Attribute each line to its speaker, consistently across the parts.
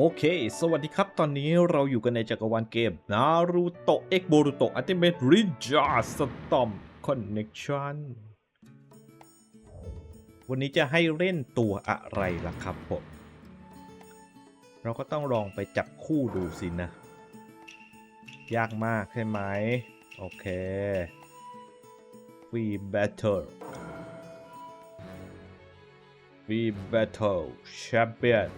Speaker 1: โอเค สวัสดีครับ ตอนนี้เราอยู่กันในจักรวาลเกม Naruto X Boruto Ultimate Ninja Storm Connection วันนี้จะให้เล่นตัวอะไรล่ะครับผม เราก็ต้องลองไปจับคู่ดูสินะ ยากมากใช่ไหม โอเค Free Battle Free Battle Champion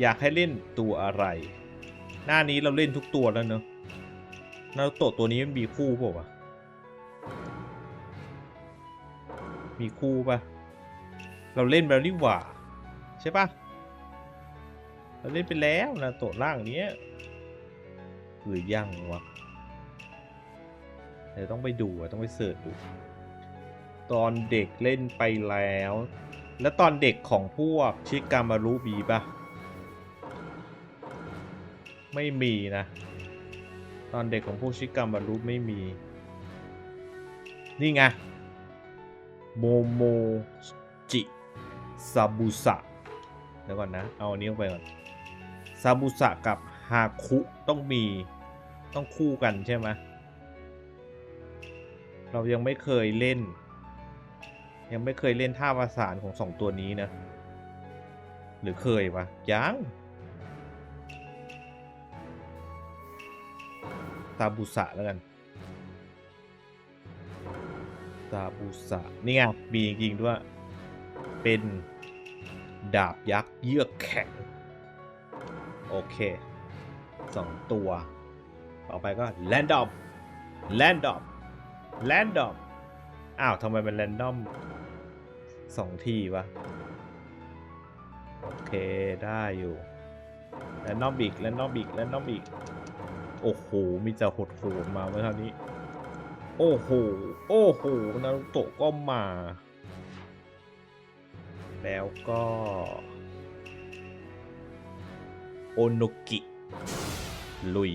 Speaker 1: อยากให้เล่นตัวอะไร หน้านี้เราเล่นทุกตัวแล้วเนอะนารูโตะตัวนี้มันมีคู่เปล่าวะมีคู่ปะเราเล่นไปแล้วนี่หว่า ใช่ปะเราเล่นไปแล้วนารูโตะร่างนี้หรือยังวะเดี๋ยวต้องไปดูอะต้องไปเสิร์ชดู ตอนเด็กเล่นไปแล้ว แล้วตอนเด็กของพวกชิกามารุมีปะ ไม่มีนะ ตอนเด็กของพวกชิกามารุไม่มี นี่ไง โมโมจิซาบุสะเดี๋ยวก่อนนะ เอาอันนี้ออกไปก่อนซาบุสะกับฮาคุต้องมีต้องคู่กันใช่ไหมเรายังไม่เคยเล่น ยังไม่เคยเล่นท่าประสานของสองตัวนี้นะ หรือเคยวะยัง ซาบุสะแล้วกันซาบุสะนี่ไงมีจริงๆด้วย เป็นดาบยักษ์เยือกแข็ง โอเคสองตัว ต่อไปก็แ a นดอมแ a นดอมแ a นดอมอ้าวทำไมเป็นแรนดอมสองทีวะ โอเคได้อยู่แรนดอมอีกแรนดอมอีกแรนดอมอีก โอ้โหมีแต่หดโหดมาเมื่อเท่านี้ โอ้โห โอ้โห นารุโตะก็มา แล้วก็ โอโนกิ ลุย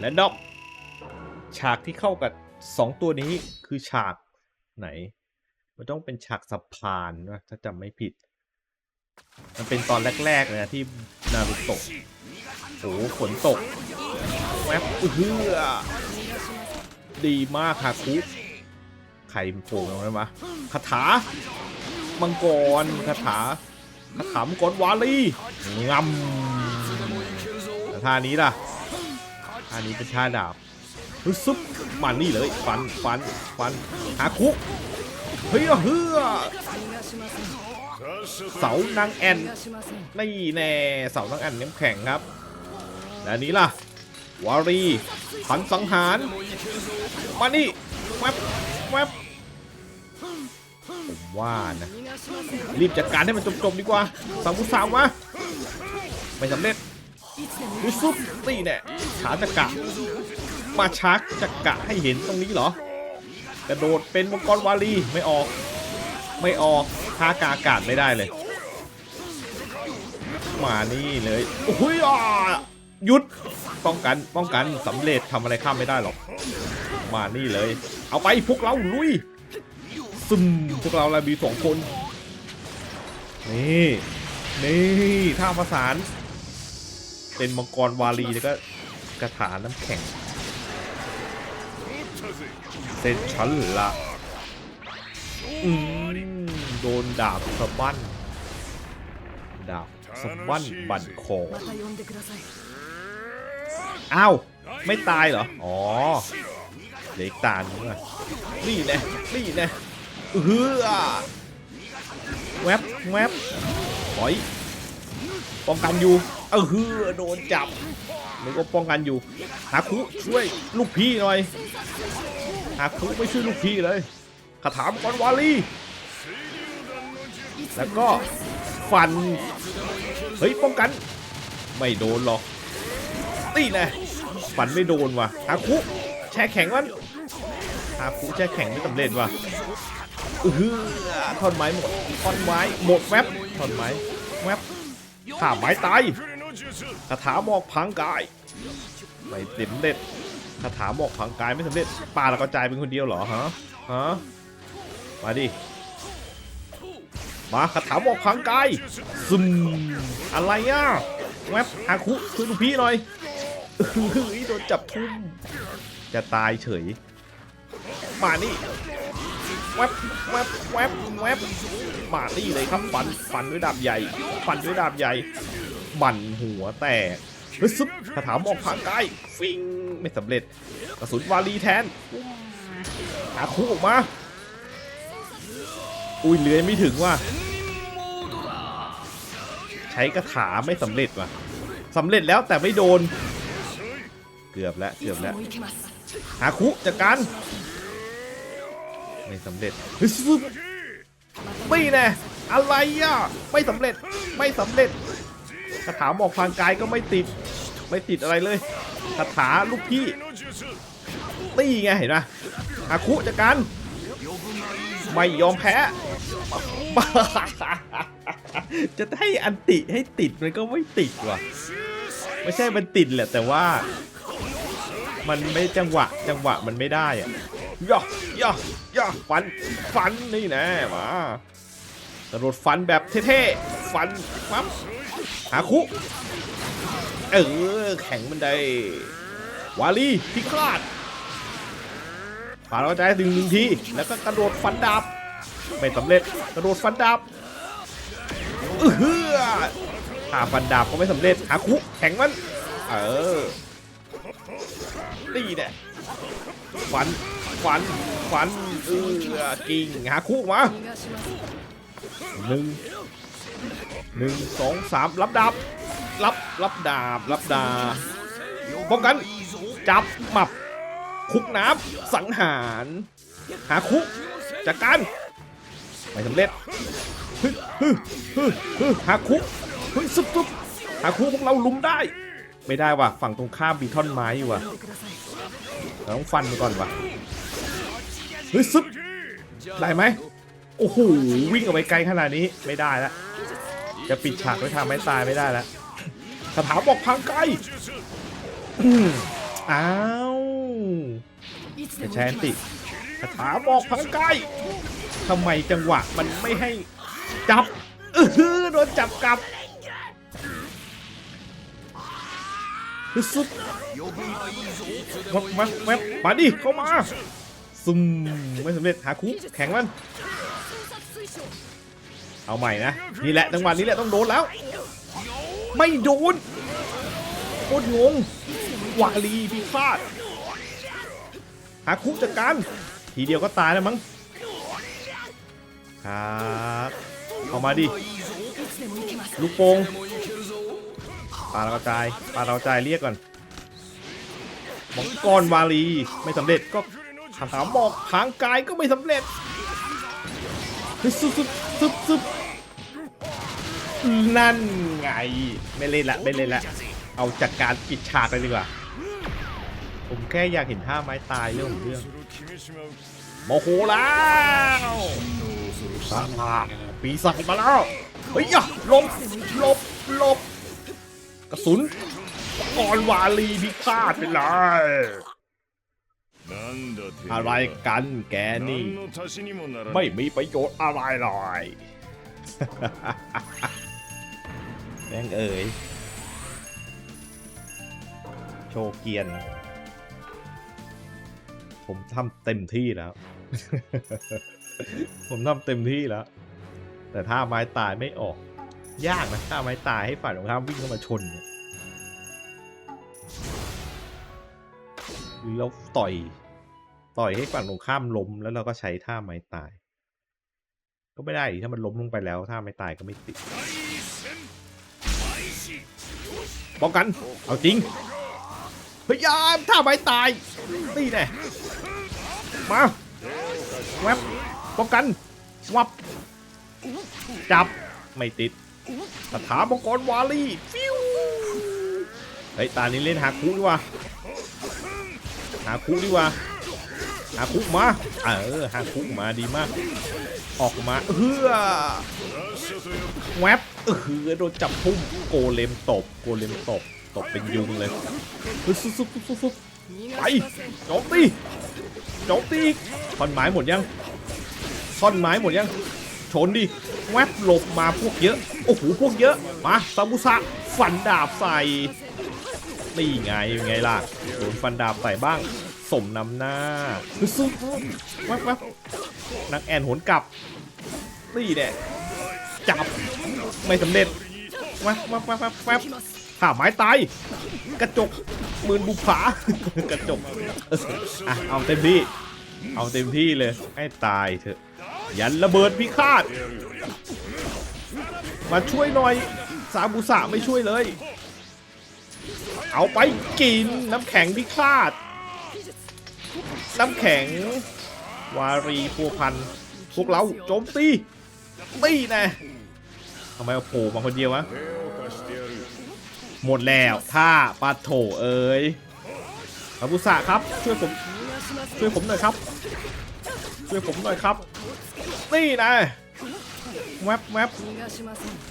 Speaker 1: และดอก ฉากที่เข้ากับสองตัวนี้คือฉากไหน มันต้องเป็นฉากสะพานนะถ้าจำไม่ผิด มันเป็นตอนแรกๆเลยนะที่นารุโตะ โอ้โหฝนตกแวบเฮือดีมากฮาคุใครโผล่มาไหมวะคาถา มังกรคาถาคาถามังกรวาลีงำท่านี้ล่ะท่านี้เป็นท่าดาบซุปมันนี่เลยฟันฟันฟันหาคุกเฮ้ยเฮือเสานางแอนนี่แน่เสานางแอนน้ำแข็งครับ และนี้ล่ะ วารีพันสังหาร มานี่แวบแวบผมว่านะ รีบจัดการให้มันจบๆดีกว่าสามุสาวะไม่สำเร็จดูซุปตีแน่ฉาจักระมาชักจักระให้เห็นตรงนี้เหรอกระโดดเป็นมังกรวารีไม่ออก ไม่ออกท่ากาอากาศไม่ได้เลย มานี่เลยโอ้ยอะ หยุดป้องกันป้องกันสำเร็จทำอะไรข้ามไม่ได้หรอก มานี่เลย เอาไปพวกเราลุยซึมพวกเราเรามีสองคน นี่ นี่ท่าประสาน เป็นมังกรวาลีแล้วก็กระถาน้ำแข็งเส้นชั้นละอืมโดนดาบสะบั้นดาบสะบั้นบั่นคอ อ้าว ไม่ตายเหรอ อ๋อเหล็กตาหนุ่ยนี่แน่นี่แน่เฮือแวบแวบถอย ป้องกันอยู่ เออฮือโดนจับมันก็ป้องกันอยู่ หาคุช่วยลูกพี่หน่อย หาคุไม่ช่วยลูกพี่เลยคาถามกอนวาลีแล้วก็ฟัน เฮ้ย ป้องกัน ไม่โดนหรอก ตีแน่ฟันไม่โดนว่ะฮาคุแช่แข็งมันฮาคุแช่แข็งไม่สำเร็จว่ะเออท่อนไม้หมดท่อนไม้หมดแวบท่อนไม้แวบขาไม้ตายคาถาหมอกพังกายไม่สำเร็จคาถาหมอกพังกายไม่สำเร็จป่าแล้วก็จายเป็นคนเดียวเหรอฮะฮะมาดิมาคาถาบอกพังกายซึมอะไรอะแวบฮาคุช่วยลูกพี่หน่อย โดนจับทุ่มจะตายเฉย มานี่แวบแวบแวบแวบมานี่เลยครับฟันฟันด้วยดาบใหญ่ฟันด้วยดาบใหญ่ บั่นหัวแตกเฮ้ยซึบคาถามอกพังกายฟิงไม่สำเร็จกระสุนวาลีแทนหาคู่ออกมา อุ้ยเลื้อยไม่ถึงว่ะใช้กระถาไม่สำเร็จว่ะสำเร็จแล้วแต่ไม่โดน เกือบแล้วเกือบแล้วหาคุจัดการไม่สำเร็จไม่แน่อะไรอะไม่สำเร็จไม่สำเร็จคาถาหมอกพางกายก็ไม่ติด ไม่ติดอะไรเลยคาถาลูกพี่ตีไงเห็นไหมอาคุจัดการไม่ยอมแพ้จะให้อันติให้ติดมันก็ไม่ติดว่ะ ไม่ใช่มันติดแหละแต่ว่า มันไม่จังหวะ จังหวะมันไม่ได้อะย่อย่อย่อฟันฟันนี่แน่มากระโดดฟันแบบเท่ๆฟันปั๊บหาคุเออแข็งมันได้วาลีพิฆาตปาเราใจถึงหนึ่งทีแล้วก็กระโดดฟันดาบไม่สำเร็จกระโดดฟันดาบเออถ้าฟันดาบก็ไม่สำเร็จหาคุแข็งมัน เออ ตีแน่ขวัญขวัญขวัญเออกิ่งหาคู่มาหนึ่งหนึ่งสองสามรับดาบรับรับดาบรับดาบป้องกันจับหมับ คุกน้ำสังหาร หาคุกจัดการไม่สำเร็จฮึฮึฮึฮึหาคุกเฮ้ยสุดๆหาคุกพวกเราลุมได้ ไม่ได้ว่ะฝั่งตรงข้ามมีท่อนไม้อยู่ว่ะต้องฟันมัก่อนว่ะเฮ้ยซึบได้ไหมโอ้โหวิ่งออกไปไกลขนาดนี้ไม่ได้แล้วจะปิดฉากไม่ทำไม่ตายไม่ได้และคาถาบอกพังไกลอ้าวจะใช้แอนติคาถาบอกพังไกลทำไมจังหวะมันไม่ให้จับเออโดนจับกลับ ซุบมามามดิเข้ามาซุ่มไม่สำเร็จหาคุแข็งมัน เอาใหม่นะ นี่แหละจังหวะนี้แหละต้องโดนแล้ว ไม่โดนโคตรงงวาลีพิฆาตหาคุจัดการทีเดียวก็ตายแล้วมั้งครับเข้ามาดิลูกโป่ง ปลาเรากระจายปลาเรากระจายเรียกก่อนมังกรวาลีไม่สำเร็จก็คาถาหมอกทางกายก็ไม่สำเร็จซึบซึบซึบซึบนั่นไง ไม่เล่นละไม่เล่นละ เอาจัดการปิดฉากเลยดีกว่า ผมแค่อยากเห็นท่าไม้ตายเรื่องของเรื่องโมโหแล้วปีศาจมาแล้ว เฮ้ยอย่าหลบหลบหลบ กระสุนกรวาลีพิฆาตไปเลยอะไรกันแกนี่ ไม่มีประโยชน์อะไรเลยแม่งเอ๋ยโชว์เกียน ผมทำเต็มที่แล้ว ผมทำเต็มที่แล้ว แต่ถ้าไม้ตายไม่ออก ยากนะถ้าไม้ตายให้ฝ่ายตรงข้ามวิ่งเข้ามาชนเนี่ยแล้วต่อย ต่อยให้ฝั่งตรงข้ามล้มแล้วเราก็ใช้ท่าไม้ตาย ก็ไม่ได้ถ้ามันล้มลงไปแล้วท่าไม้ตายก็ไม่ติดป้องกัน เอาจริงพยายามท่าไม้ตายนี่แน่มาแวบป้องกันวับจับไม่ติด คาถามังกรวาลีฟิวเฮ้ยตานี้เล่นหาคุดีกว่าหาคุดีกว่าหาคุมาเออหาคุมาดีมาก ออกมาเฮือแวบเออโดนจับพุ่มโกเลมตบโกเลมตบตบเป็นยุงเลยไปโจมตีโจมตีท่อนไม้หมดยังท่อนไม้หมดยัง ชนดิแวบหลบมาพวกเยอะ โอ้โห พวกเยอะ มาซาบุสะฟันดาบใส่ นี่ไงยังไงล่ะ โดนฟันดาบใส่บ้าง สมนำหน้าสู้แวบแวบนักแอนหนกลับ นี่แหละจับ ไม่สำเร็จแวบแวบแวบแวบแวบข่าไม้ตาย กระจกมื่นบุปผากระจก อะ เอาเต็มที่ เอาเต็มที่เลย ให้ตายเถอะ ยันระเบิดพิฆาต มาช่วยหน่อย สาบุสะไม่ช่วยเลย เอาไปกินน้ำแข็งพิฆาต น้ำแข็ง วารีพัวพัน พวกเราโจมตีตีแนะทำไมเอาโผล่มาคนเดียววะ หมดแล้วท่าปาโถเอ้ยสาบุสะครับ ช่วยผมช่วยผมหน่อยครับ ช่วยผมหน่อยครับ นี่นะแวบแวบ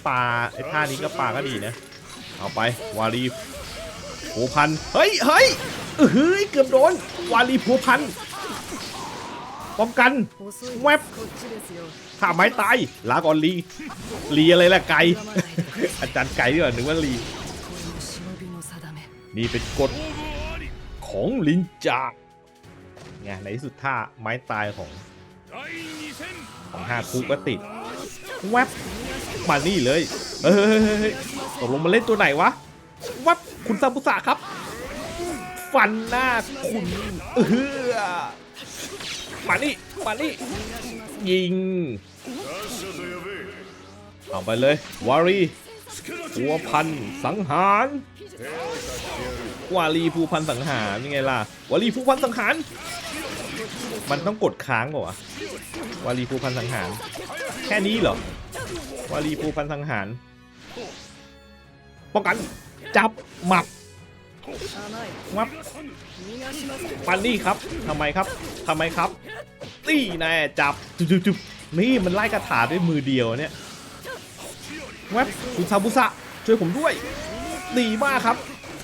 Speaker 1: ป่าไอ้ท่านี้ก็ป่าก็ดีนะ เอาไป วารีผัวพัน เฮ้ยเฮ้ยเฮ้ยเกือบโดน วารีผัวพันป้องกัน
Speaker 2: แวบ
Speaker 1: ถ้าไม้ตายลาก่อนลีลีอะไรล่ะไก่อาจารย์ไก่ดีกว่านึกว่าลีนี่เป็นกฎของลินจาไงในที่สุดท่าไม้ตายของ ของฮาคุก็ติดแวบมานี่เลยเฮ้ยตกลงมาเล่นตัวไหนวะวับคุณซาบุสะครับ ฟันหน้าคุณเออมานี่มานี่ยิงเอาไปเลยวารีผัวพันสังหารวารีผู้พันสังหารยังไงล่ะวารีผู้พันสังหาร มันต้องกดค้างป่าววารีภูพันสังหาร แค่นี้เหรอ วารีภูพันสังหาร ป้องกัน จับหมั
Speaker 2: ด
Speaker 1: วับปันนี่ครับทำไมครับทำไมครับตีแน่จับจุ๊บจุ๊บนี่มันไล่กระถาด้วยมือเดียวเนี่ยวับคุณซาบุสะช่วยผมด้วยตีมากครับ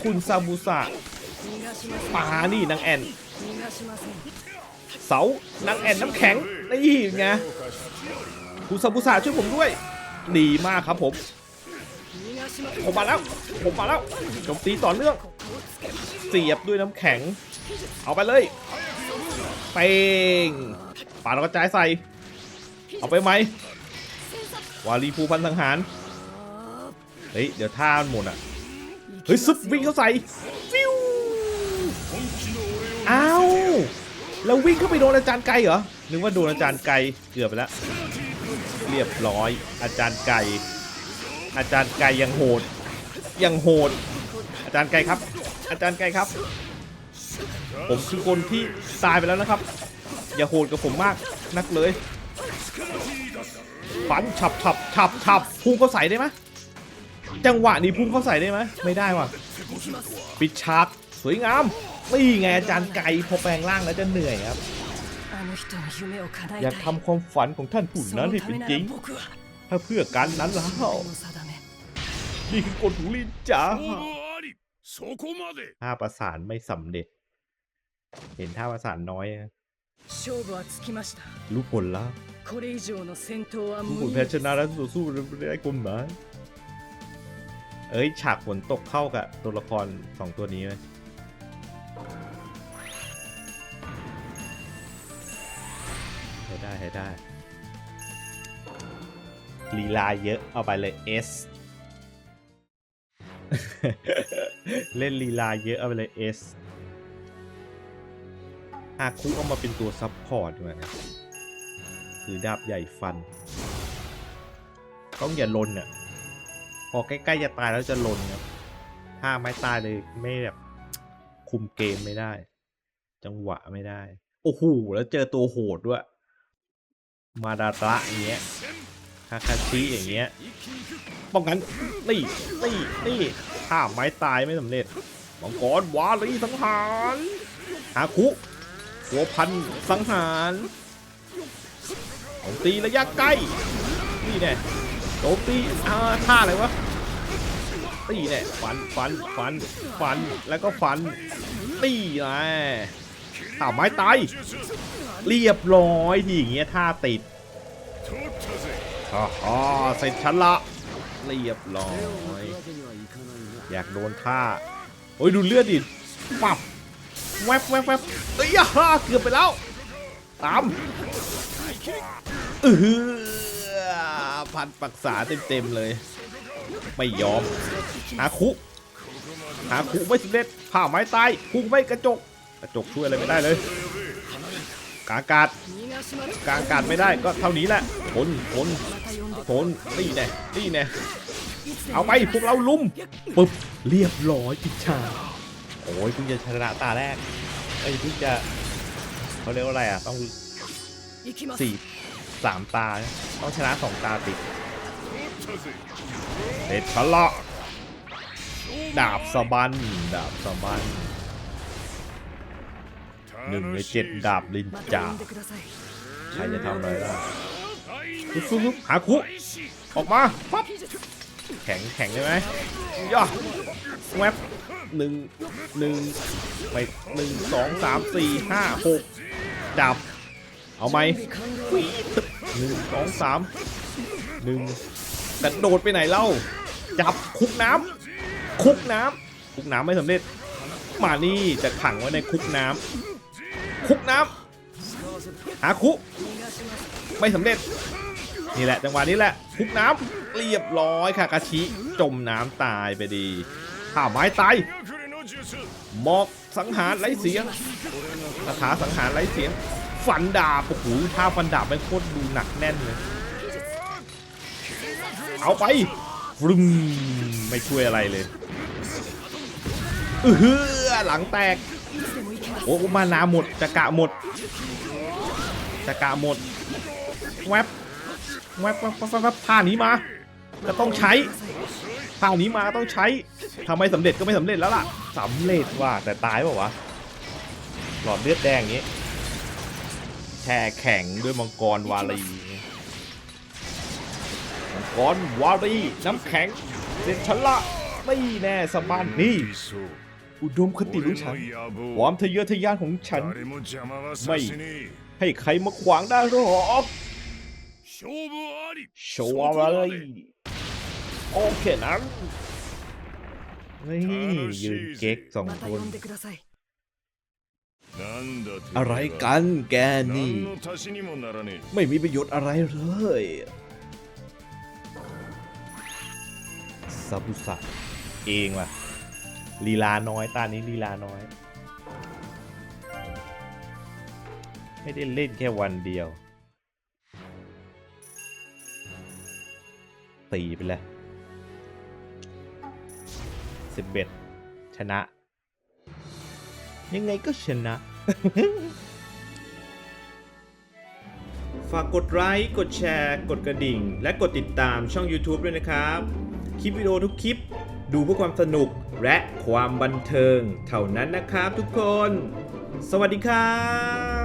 Speaker 1: คุณซาบุสะป่านี่นางแอน เสานังแอนน้ำแข็งนี่ไงคุซาบุสาช่วยผมด้วยดีมากครับผม ผมมาแล้ว ผมมาแล้วจบตีต่อเนื่องเสียบด้วยน้ำแข็ง เอาไปเลยเป่งป่าเรากระจายใส่ เอาไปไหมวารีภูพันธังหารเฮ้ยเดี๋ยวท่านหมดอะเฮ้ยซึบวิ่งเข้าใส่ฟิวอ้าว แล้ววิ่งเข้าไปโดนอาจารย์ไก่เหรอ นึกว่าโดนอาจารย์ไก่เกือบไปแล้ว เรียบร้อย อาจารย์ไก่ อาจารย์ไก่ยังโหด ยังโหด อาจารย์ไก่ครับ อาจารย์ไก่ครับ ผมคือคนที่ตายไปแล้วนะครับ อย่าโหดกับผมมากนักเลยฟันฉับฉับฉับฉับพุ่งเข้าใส่ได้ไหมจังหวะนี้พุ่งเข้าใส่ได้ไหมไม่ได้ว่ะปิดฉากสวยงาม นี่ไงอาจารย์ไก่พอแปลงร่างแล้วจะเหนื่อยครับ อยากทำความฝันของท่านผู้นั้นให้เป็นจริง ถ้าเพื่อการนั้นแล้วนี่คือกฎหูลินจ้าท่าประสานไม่สำเร็จ เห็นท่าประสานน้อยรู้ผลละรู้ผลแพ้ชนะแล้วสู้ได้กลมไหมเอ้ยฉากฝนตกเข้ากับตัวละครสองตัวนี้ไหม ได้ให้ได้ลีลาเยอะเอาไปเลย S เล่นลีลาเยอะเอาไปเลย S อาคุเอามาเป็นตัวซับพอร์ตด้วยนะถือดาบใหญ่ฟัน ต้องอย่าลนอะ พอใกล้ๆจะตายแล้วจะลนครับถ้าไม่ตายเลยไม่แบบคุมเกมไม่ได้ จังหวะไม่ได้ โอ้โหแล้วเจอตัวโหดด้วย มาดาระอย่างเงี้ยคาคาชิอย่างเงี้ยป้องกันนี่นี่นี่ถ้าไม้ตายไม่สำเร็จมังกรวาลีสังหารหาคุหัวพันสังหารโจมตีระยะใกล้นี่แน่โจมตีอ่าท่าอะไรวะตีแน่ฟันฟันฟันฟันแล้วก็ฟันตีแน่ อ้าไม้ตายเรียบร้อยที่อย่างเงี้ยท่าติดอ๋อเสร็จฉันละเรียบร้อยอยากโดนท่าโอ้ยดูเลือดดิปับแวบแวบแวบเอ้ยฮ่าเกือบไปแล้วตามเออพันปักษาเต็มๆเลย ไม่ยอมหาคุหาคุไม่สำเร็จผ่าไม้ตายพุ่ไม่กระจก กระจกช่วยอะไรไม่ได้เลยกากา
Speaker 2: ด
Speaker 1: กากาดไม่ได้ก็เท่านี้แหละ
Speaker 2: ผลผล
Speaker 1: ผลตีแน่ตีแน่เอาไปพวกเราลุ่มปุ๊บเรียบร้อยอิจชาโอ้ยเพิ่งจะชนะตาแรกไอ้เพิ่งจะเขาเรียกว่าอะไรอะต้องสี่สามตาต้องชนะสองตาติดเด็ดพละดาบสะบันดาบสะบัน หนึ่งในเจ็ดดาบลินจาใครจะทำอะไรล่ะซุบหาคุออกมาปั๊บแข็งแข็งใช่ไหมย่อแวบหนึ่งหนึ่งไปหนึ่งสองสามสี่ห้าหกดับ เอาไหมหนึ่งสองสามหนึ่งแต่โดดไปไหนเล่า จับคุกน้ำคุกน้ำคุกน้ำไม่สำเร็จ มานี่จะขังไว้ในคุกน้ำ คุกน้ำหาคุไม่สำเร็จ นี่แหละจังหวะนี้แหละ คุกน้ำเรียบร้อยค่ะกะชิจมน้ำตายไปดีข่าไม้ตายหมอกสังหารไร้เสียงคาถาสังหารไร้เสียง ฟันดาบโอ้โหท่าฟันดาบมันโคตรดูหนักแน่นเลย เอาไปรึมไม่ช่วยอะไรเลยเออหลังแตก โอ้มานาหมดจะกะหมดจะกะหมดแวบแวบแวบแวบผ้านี้มาก็ต้องใช้ผ้านี้มาต้องใช้ทำไมสำเร็จก็ไม่สำเร็จแล้วล่ะสำเร็จว่าแต่ตายเปล่าวะหลอดเลือดแดงอย่างนี้แช่แข็งด้วยมังกรวาลีมังกรวาลีน้ำแข็งเสร็จฉันละไม่แน่สบันนี่ อุดมคติของฉันความทะเยอทะยานของฉัน
Speaker 3: ไม่
Speaker 1: ให้ใครมาขวางได้หรอกโชว์อะไรโอเคนั้นี่ยืนเก๊กสองคนอะไรกันแกนี่ ไม่มีประโยชน์อะไรเลยซาบุสะเองล่ะ ลีลาน้อยตานี้ลีลาน้อย ไม่ได้เล่นแค่วันเดียวตีไปเลยสิบเอ็ดชนะ ยังไงก็ชนะ ฝากกดไลค์กดแชร์ กดกระดิ่ง และกดติดตามช่อง YouTube ด้วยนะครับ คลิปวิดีโอทุกคลิป ดูเพื่อความสนุก และความบันเทิงเท่านั้นนะครับทุกคน สวัสดีครับ